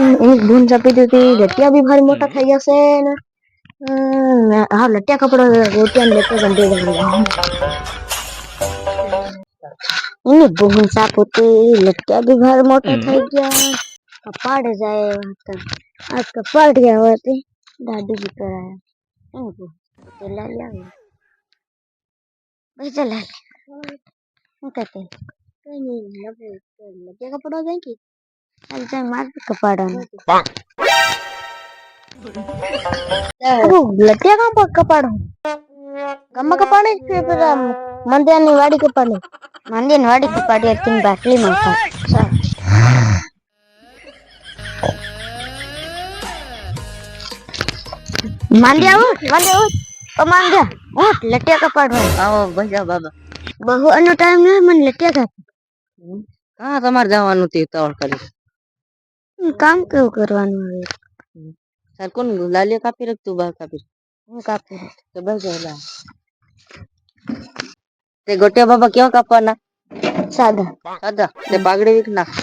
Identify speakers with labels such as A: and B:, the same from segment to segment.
A: भून चापी दी थी लट्टिया भी भारी मोटा खाई से हाँ लट्टिया कपड़ा रोटिया लेते बंदे इन भून चापू थी लट्टिया भी भारी मोटा खाई गया कपाड़ जाए वहाँ आज कपाड़ गया हुआ थी जी कर आया चला लिया भाई चला लिया कहते हैं कहीं लगे लगे कपड़ा देंगे ચાલ ચાલ માર કપાડાનું અરે લટિયા કાં કપાડું ગમ્મા કપાડે કે પેલા મંદિરની વાડી કપાડે મંદિરની વાડી કપાડી હતી બાટલીમાં કપાડ માંડ્યા ઉઠ માંડ્યા ઉઠ ઓ માંડ્યા ઉઠ લટિયા કપાડવા
B: આવો ભજા બાબા
A: બહુ અનો ટાઈમ નહીં મને લટિયા કાપ
B: હા તમારે જવાનું તે તવળ કરી
A: કામ કેવું કરવાનું હવે
B: સર કોણ લાલિયા કાપી રાખ તું બહાર કાપી રાખ.
A: હું કાપી દઉં.
B: તો બસ લા તે ગોટિયા બાબા કેવા કાપવાના
A: સાદા
B: સાદા તે પાઘડી વીક નાખ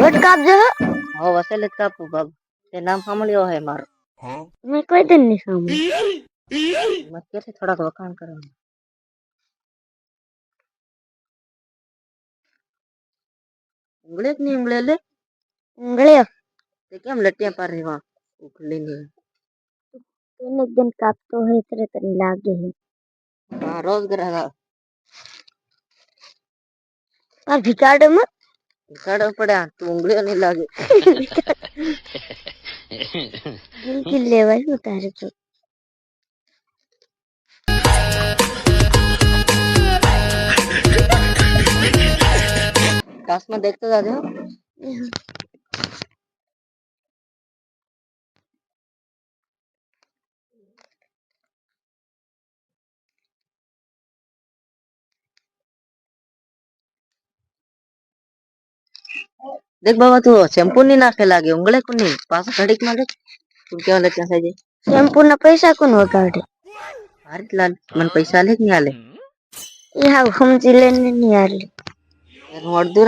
A: વટ કાપજો હો.
B: હો વસેલે જ કાપું બાબા તે નામ સાંભળ્યો હે મારું
A: મેં કોઈ દિન નહીં સાંભળ્યું
B: મત કે થોડાક વખાણ કરવાનું உங்களே देखिए
A: हम रहे वहाँ नहीं दिन एक दिन काप तो
B: है तन लागे
A: है हाँ रोज
B: ग्रह पर मत पड़े तू नहीं लागे
A: दिल की लेवल उतारे तू
B: पास में देखते जाते हो? देख बाबा तू शैम्पू नहीं नाखे लागे उंगले को नहीं पास घड़ीक में देख? तुम क्या मतलब क्या
A: साजे शैम्पू ना पैसा कौन
B: हो काटे भारत लाल मन पैसा ले नहीं आले।
A: हम्म। यहाँ हम ज़िले नहीं आले। ನೋಡ್
B: ದೂರ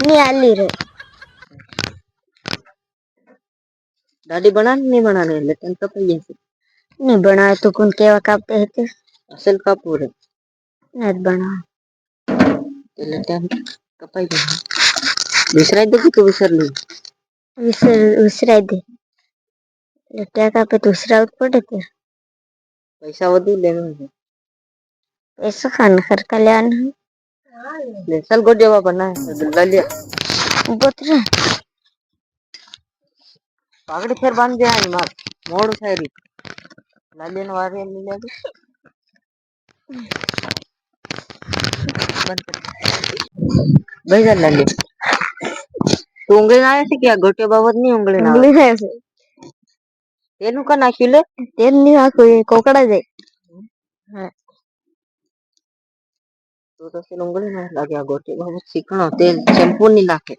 B: ನೀ ಅಲ್ಲಿರು दादी
A: बना नहीं बना
B: रहे लेकिन तो कप जैसे नहीं बनाए तो
A: कौन केवा कापते है ते? असल कापूर
B: है नहीं बना।
A: तो लेकिन
B: कपाई बना। विसराई दे कि विसर ली? विसर
A: विसराई दे। लेटा कापे तो विसरावत पड़े ते पैसा वो दी
B: लेना है। पैसा खान
A: खर लेना ले चल
B: गोडिया बाबा ना ला. लिया ऊपर
A: पगड़ी फिर बाँध
B: दे आई मार मोड़ सारी लालियन वारे ले ले बंद भाई जा लाली तू उंगली ना ऐसे क्या गोटे बाबत नहीं उंगली ना उंगली है ऐसे तेल का नाखिले तेल नहीं आ
A: कोई कोकड़ा जाए
B: हाँ. કા નાખ્યું લે
A: તેલ નહીં નાખું એ કોકડા જાય હા
B: તું તો પેલું ઊંઘી ના લાગે આ ગોટે બાબત શીખણો તેલ શેમ્પુ નહીં નાખે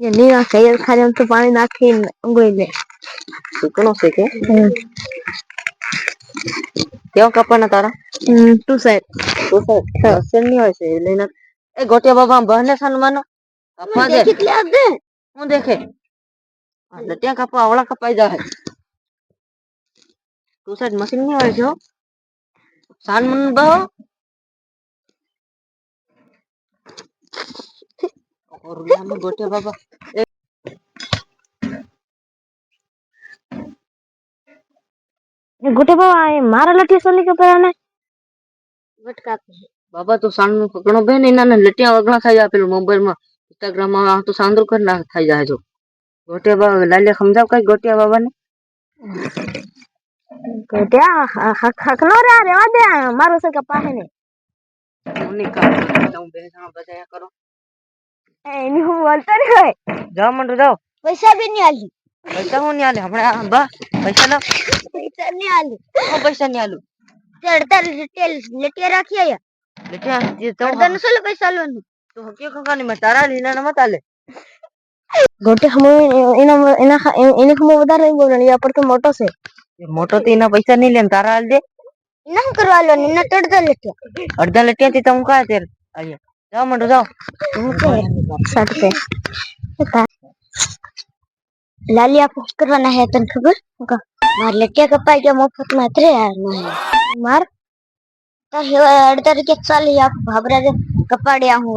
A: એ નહીં નાખે એ ખાલી આમ તો પાણી નાખીને ઉંગળી લે
B: શીખણો છે કે કેવા કપાના તારા
A: હમ ટુ સાઈડ
B: તું સાહેબ અસર નહીં હોય છે એ લઈને એ ગોટિયા બાબા બહને સન્માનો કપા દે
A: કેટલી આપે
B: હું દેખે એટલે ત્યાં કપા આવડા કપાઈ જાય તું સાઈડ મશીન નહીં હોય છે હો. સાન મન બહો और मानो
A: गोटे बाबा गोटे बाबा ये मारा लटिया सोली के
B: पर ने वटका बाबा तो सांड में पकड़ो बेन इना ने लटिया अगला थाई जा पेलो मोबाइल में इंस्टाग्राम में तो सांदर कर ना थाई जा जो गोटे बाबा लाले समझाओ कई गोटिया
A: बाबा ने गोटिया हक हक लो रे रेवा दे मारो से कपा
B: है ने उन्हीं का तुम बेहना बजाया करो
A: એની હું બોલતો નહીં હોય
B: જાઓ મંડો જાઓ
A: પૈસા બી નહીં આલી
B: પૈસા હું નહીં આલે હમણાં બા પૈસા લાવ
A: પૈસા નહીં આલી
B: હું પૈસા નહીં આલું
A: ચડતા તેલ લેટિયા રાખી આયા
B: લટિયા જે તો
A: ચડતા નું શું પૈસા આલવાનું
B: તો હકીકત કહાની માં તારા લીલા મત આલે
A: ગોટે હમો એના એના એને હમો વધારે નહીં બોલવાનું એ પર તો મોટો છે
B: એ મોટો થી એના પૈસા નહીં લે ને તારા આલ દે
A: એના શું કરવા આલવાનું એના ચડતા લેટિયા
B: અડધા લટિયા થી તો હું કાય તેર અહીંયા જાઓ મંડો, જાઓ.
A: લાલી આપો કરવાના હે તને ખબર? માર લટિયા કપાઈ ગયા, મફતમાં ત્રે માર? તાર હેવા અડધા રૂપિયા ચાલી આપ ભાબરા કપાડ્યા હું